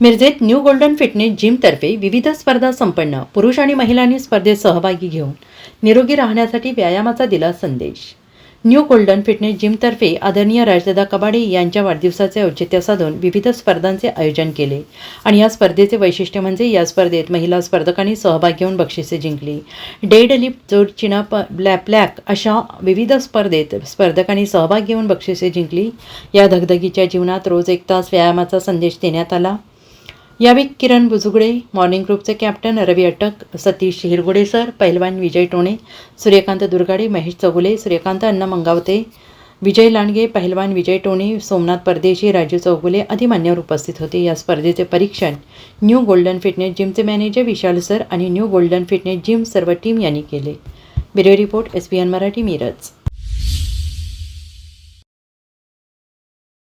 मिरजेत new golden fitness जिमतर्फे विविध स्पर्धा संपन्न पुरुष आणि महिलांनी स्पर्धेत सहभागी घेऊन निरोगी राहण्यासाठी व्यायामाचा दिला संदेश. न्यू गोल्डन फिटनेस जिमतर्फे आदरणीय राजदादा कबाडे यांच्या वाढदिवसाचे औचित्य साधून विविध स्पर्धांचे आयोजन केले आणि या स्पर्धेचे वैशिष्ट्य म्हणजे या स्पर्धेत महिला स्पर्धकांनी सहभाग घेऊन बक्षिसे जिंकली. डेड लिप जोड प ब्लॅक ब्लॅक अशा विविध स्पर्धेत स्पर्धकांनी सहभाग घेऊन बक्षिसे जिंकली. या धगधगीच्या जीवनात रोज एक तास व्यायामाचा संदेश देण्यात आला. यावेळी किरण बुजुगडे मॉर्निंग ग्रुपचे कॅप्टन रवी अटक सतीश हिरगुडे सर पहिलवान विजय टोणे सूर्यकांत दुर्गाडे महेश चौगुले सूर्यकांत अण्णा मंगावते विजय लांडगे पहिलवान विजय टोणे सोमनाथ परदेशी राजू चौगुले आदी मान्यवर उपस्थित होते. या स्पर्धेचे परीक्षण न्यू गोल्डन फिटनेस जिमचे मॅनेजर विशाल सर आणि न्यू गोल्डन फिटनेस जिम सर्व टीम यांनी केले. Bureau report S B N Marathi Miraj.